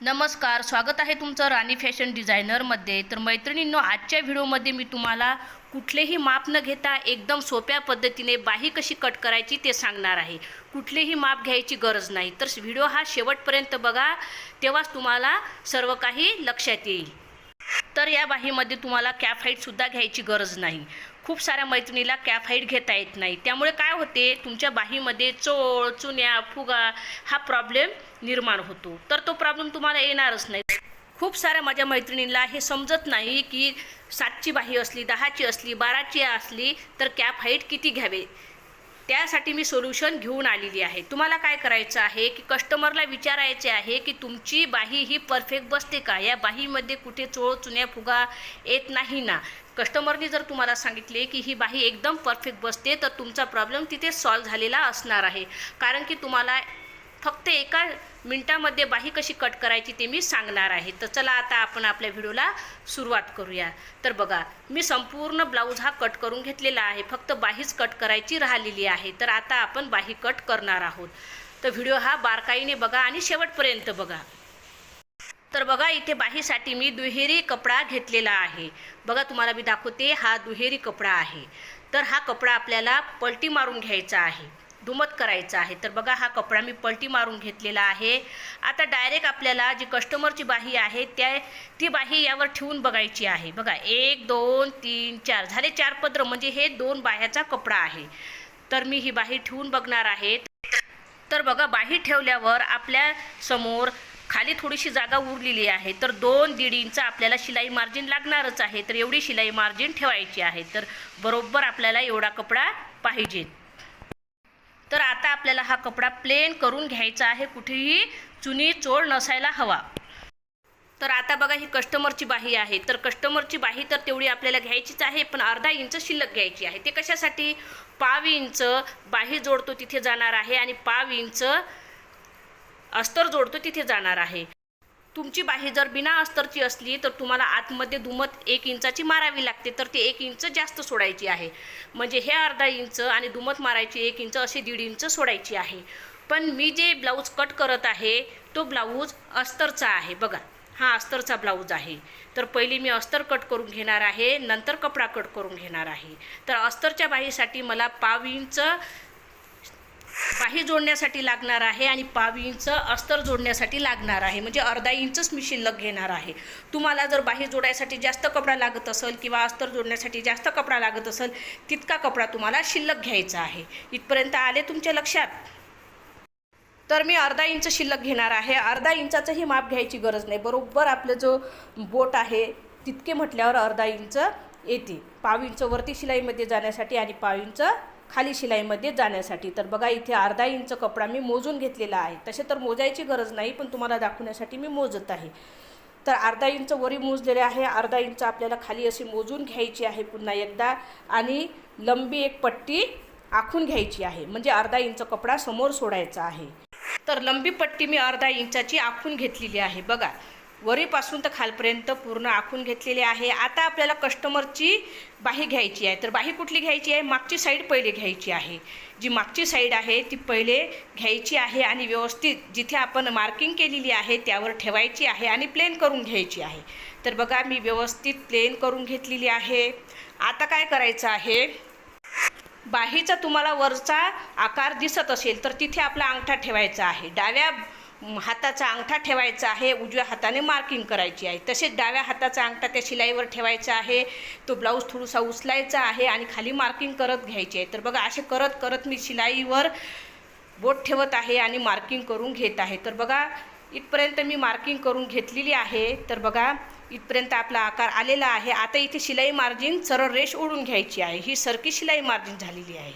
नमस्कार स्वागत आहे तुमचं राणी फॅशन डिझायनरमध्ये. तर मैत्रिणींनो आजच्या व्हिडिओमध्ये मी तुम्हाला कुठलेही माप न घेता एकदम सोप्या पद्धतीने बाही कशी कट करायची ते सांगणार आहे. कुठलेही माप घ्यायची गरज नाही. तर व्हिडिओ हा शेवटपर्यंत बघा तेव्हाच तुम्हाला सर्व काही लक्षात येईल. तर या बाहीमध्ये तुम्हाला कॅप हाईटसुद्धा घ्यायची गरज नाही. खूप साऱ्या मैत्रिणीला कॅप हाईट घेता येत नाही. त्यामुळे काय होते तुमच्या बाहीमध्ये चोळ चुन्या फुगा हा प्रॉब्लेम निर्माण होतो. तर तो प्रॉब्लेम तुम्हाला येणारच नाही. खूप साऱ्या माझ्या मैत्रिणींना हे समजत नाही की सातची बाही असली दहाची असली बाराची असली तर कॅप हाईट किती घ्यावे? त्यासाठी मी सोल्युशन घेऊन आलेली आहे. तुम्हाला काय करायचं आहे की कस्टमरला विचारायचे आहे की तुमची बाही ही परफेक्ट बसते का? या बाहीमध्ये कुठे चोळ चुन्या फुगा येत नाही ना. कस्टमरनी जर तुम्हाला सांगितले की ही बाही एकदम परफेक्ट बसते तर तुमचा प्रॉब्लेम तिथे सॉल्व्ह झालेला असणार आहे. कारण की तुम्हाला फक्त एका मिनटामध्ये बाही कशी कट करायची ते मी सांगणार आहे. तर चला आता आपण आपल्या व्हिडिओला सुरुवात करूया. तर बघा मी संपूर्ण ब्लाऊज हा कट करून घेतलेला आहे. फक्त बाहीच कट करायची राहिलेली आहे. तर आता आपण बाही कट करणार आहोत. तर व्हिडिओ हा बारकाईने बघा आणि शेवटपर्यंत बघा. तर बघा इथे बाहीसाठी मी दुहेरी कपडा घेतलेला आहे. बघा तुम्हाला मी दाखवते हा दुहेरी कपडा आहे. तर हा कपडा आपल्याला पलटी मारून घ्यायचा आहे. दुमत करायचा आहे. तर बघा हा कपडा मी पलटी मारून घेतलेला आहे. आता डायरेक्ट आपल्याला जी कस्टमरची बाही आहे त्या ती बाही यावर ठेवून बघायची आहे. बघा एक दोन तीन चार. झाले चार पत्र म्हणजे हे दोन बाह्याचा कपडा आहे. तर मी ही बाही ठेवून बघणार आहे. तर बघा बाही ठेवल्यावर आपल्यासमोर खाली थोडीशी जागा उरलेली आहे तर दोन दीड इंच आपल्याला शिलाई मार्जिन लागणारच आहे. तर एवढी शिलाई मार्जिन ठेवायची आहे तर बरोबर आपल्याला एवढा कपडा पाहिजे. तर आता आपल्याला हा कपडा प्लेन करून घ्यायचा आहे कुठेही चुनी चोळ नसायला हवा. तर आता बघा ही कस्टमरची बाही आहे. तर कस्टमरची बाही तर तेवढी आपल्याला घ्यायचीच आहे पण अर्धा इंच शिल्लक घ्यायची आहे. ते कशासाठी? पाव इंच बाही जोडतो तिथे जाणार आहे आणि पाव इंच अस्तर जोडतो तिथे जाणार आहे. तुमची बाही जर बिना अस्तरची असली तर तुम्हाला आतमध्ये दुमत एक इंचाची मारावी लागते. तर ती एक इंच जास्त सोडायची आहे. म्हणजे हे अर्धा इंच आणि दुमत मारायची एक इंच अशी दीड इंच सोडायची आहे. पण मी जे ब्लाऊज कट करत आहे तो ब्लाऊज अस्तरचा आहे. बघा हा अस्तरचा ब्लाऊज आहे. तर पहिली मी अस्तर कट करून घेणार आहे नंतर कपडा कट करून घेणार आहे. तर अस्तरच्या बाहीसाठी मला पाव इंच बाही जोडण्यासाठी लागणार आहे आणि पाव इंच अस्तर जोडण्यासाठी लागणार आहे. म्हणजे अर्धा इंचच मी शिल्लक घेणार आहे. तुम्हाला जर बाही जोडायसाठी जास्त कपडा लागत असेल किंवा अस्तर जोडण्यासाठी जास्त कपडा लागत असेल तितका कपडा तुम्हाला शिल्लक घ्यायचा आहे. इथपर्यंत आले तुमच्या लक्षात? तर मी अर्धा इंच शिल्लक घेणार आहे. अर्धा इंचाचंही माप घ्यायची गरज नाही. बरोबर आपलं जो बोट आहे तितके म्हटल्यावर अर्धा इंच येते. पाव इंच वरती शिलाईमध्ये जाण्यासाठी आणि पाव इंच खाली शिलाईमध्ये जाण्यासाठी. तर बघा इथे अर्धा इंच कपडा मी मोजून घेतलेला आहे. तसे तर मोजायची गरज नाही पण तुम्हाला दाखवण्यासाठी मी मोजत आहे. तर अर्धा इंच वरी मोजलेले आहे. अर्धा इंच आपल्याला खाली अशी मोजून घ्यायची आहे पुन्हा एकदा. आणि लंबी एक पट्टी आखून घ्यायची आहे. म्हणजे अर्धा इंच कपडा समोर सोडायचा आहे. तर लंबी पट्टी मी अर्धा इंचाची आखून घेतलेली आहे. बघा वरीपासून तर खालपर्यंत पूर्ण आखून घेतलेले आहे. आता आपल्याला कस्टमरची बाही घ्यायची आहे. तर बाही कुठली घ्यायची आहे? मागची साईड पहिले घ्यायची आहे. जी मागची साईड आहे ती पहिले घ्यायची आहे आणि व्यवस्थित जिथे आपण मार्किंग केलेली आहे त्यावर ठेवायची आहे आणि प्लेन करून घ्यायची आहे. तर बघा मी व्यवस्थित प्लेन करून घेतलेली आहे. आता काय करायचं आहे? बाहीचा तुम्हाला वरचा आकार दिसत असेल तर तिथे आपला अंगठा ठेवायचा आहे. डाव्या हाताचा अंगठा ठेवायचा आहे उजव्या हाताने मार्किंग करायची आहे. तसेच डाव्या हाताचा अंगठा त्या शिलाईवर ठेवायचा आहे तो ब्लाऊज थोडासा उचलायचा आहे आणि खाली मार्किंग करत घ्यायची आहे. तर बघा असे करत करत मी शिलाईवर बोट ठेवत आहे आणि मार्किंग करून घेत आहे. तर बघा इथपर्यंत मी मार्किंग करून घेतलेली आहे. तर बघा इथपर्यंत आपला आकार आलेला आहे. आता इथे शिलाई मार्जिन सरळ रेष ओढून घ्यायची आहे. ही सरकी शिलाई मार्जिन झालेली आहे.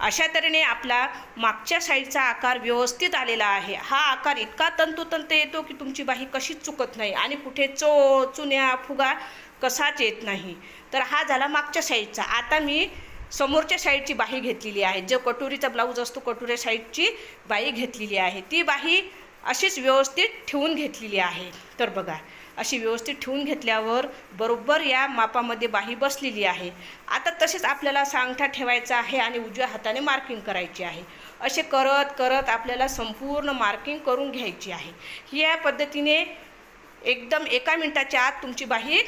अशा तऱ्हेने आपला मागच्या साईडचा आकार व्यवस्थित आलेला आहे. हा आकार इतका तंतोतंत येतो की तुमची बाही कशीच चुकत नाही आणि कुठे चो चुन्या फुगा कसाच येत नाही. तर हा झाला मागच्या साईडचा. आता मी समोरच्या साईडची बाही घेतलेली आहे. जो कटोरीचा ब्लाऊज असतो कटोऱ्या साईडची बाही घेतलेली आहे. ती बाही अशीच व्यवस्थित ठेवून घेतलेली आहे. तर बघा अशी व्यवस्थित ठेवून घेतल्यावर बरोबर या मापामध्ये बाही बसलेली आहे. आता तसेच आपल्याला सांगठा ठेवायचा आहे आणि उजव्या हाताने मार्किंग करायची आहे. असे करत करत आपल्याला संपूर्ण मार्किंग करून घ्यायची आहे. या पद्धतीने एकदम एका मिनटाच्या आत तुमची बाही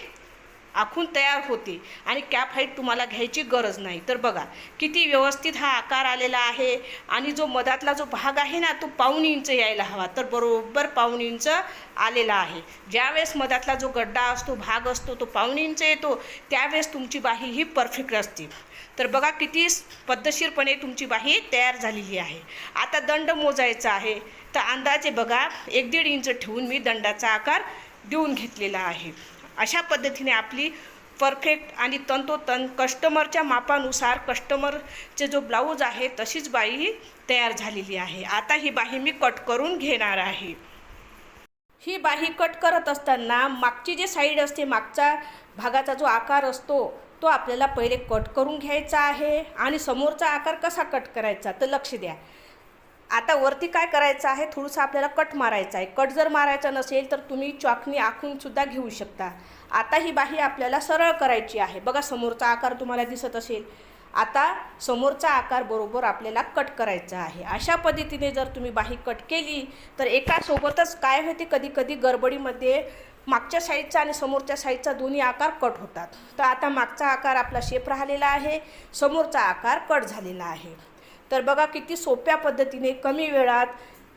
आखून तयार होते आणि कॅप हाईट तुम्हाला घ्यायची गरज नाही. तर बघा किती व्यवस्थित हा आकार आलेला आहे आणि जो मधातला जो भाग आहे ना तो पाऊण इंच यायला हवा. तर बरोबर पाऊण इंच आलेला आहे. ज्यावेळेस मधातला जो गड्डा असतो भाग असतो तो पाऊण इंच येतो त्यावेळेस तुमची बाही ही परफेक्ट असते. तर बघा किती पद्धतशीरपणे तुमची बाही तयार झालेली आहे. आता दंड मोजायचा आहे. तर अंदाजे बघा एक दीड इंच ठेवून मी दंडाचा आकार देऊन घेतलेला आहे. अशा पद्धतीने आपली परफेक्ट आणि तंतोतंत कस्टमरच्या मापानुसार कस्टमरचे जो ब्लाऊज आहे तशीच बाई ही तयार झालेली आहे. आता ही बाही मी कट करून घेणार आहे. ही बाही कट करत असताना मागची जी साईड असते मागचा भागाचा जो आकार असतो तो आपल्याला पहिले कट करून घ्यायचा आहे आणि समोरचा आकार कसा कट करायचा? तर लक्ष द्या. आता वरती काय करायचं आहे? थोडंसं आपल्याला कट मारायचं आहे. कट जर मारायचा नसेल तर तुम्ही चॉकनी आखूनसुद्धा घेऊ शकता. आता ही बाही आपल्याला सरळ करायची आहे. बघा समोरचा आकार तुम्हाला दिसत असेल. आता समोरचा आकार बरोबर आपल्याला कट करायचा आहे. अशा पद्धतीने जर तुम्ही बाही कट केली तर एकासोबतच काय होते? कधी कधी गडबडीमध्ये मागच्या साईडचा आणि समोरच्या साईडचा दोन्ही आकार कट होतात. तर आता मागचा आकार आपला शेप राहिलेला आहे. समोरचा आकार कट झालेला आहे. तर बघा किती सोप्या पद्धतीने कमी वेळात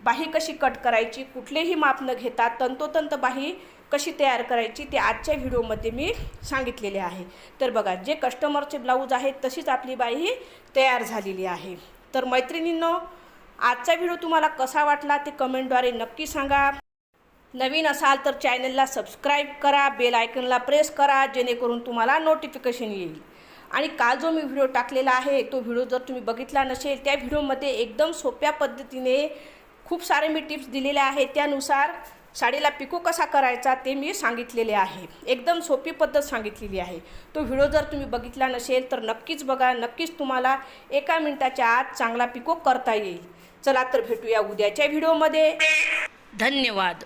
बाही कशी कट करायची कुठलेही माप न घेता तंतोतंत बाही कशी तयार करायची ते आजच्या व्हिडिओमध्ये मी सांगितलेले आहे. तर बघा जे कस्टमरचे ब्लाऊज आहेत तशीच आपली बाही तयार झालेली आहे. तर मैत्रिणींनो आजचा व्हिडिओ तुम्हाला कसा वाटला ते कमेंटद्वारे नक्की सांगा. नवीन असाल तर चॅनलला सबस्क्राईब करा बेल आयकनला प्रेस करा जेणेकरून तुम्हाला नोटिफिकेशन येईल. आणि काल जो मी व्हिडिओ टाकलेला आहे तो व्हिडिओ जर तुम्ही बघितला नसेल त्या व्हिडिओमध्ये एकदम सोप्या पद्धतीने खूप सारे मी टिप्स दिलेल्या आहेत. त्यानुसार साडीला पिको कसा करायचा ते मी सांगितलेले आहे. एकदम सोपी पद्धत सांगितलेली आहे. तो व्हिडिओ जर तुम्ही बघितला नसेल तर नक्कीच बघा. नक्कीच तुम्हाला एका मिनिटाच्या आत चांगला पिको करता येईल. चला तर भेटूया उद्याच्या व्हिडिओमध्ये. धन्यवाद.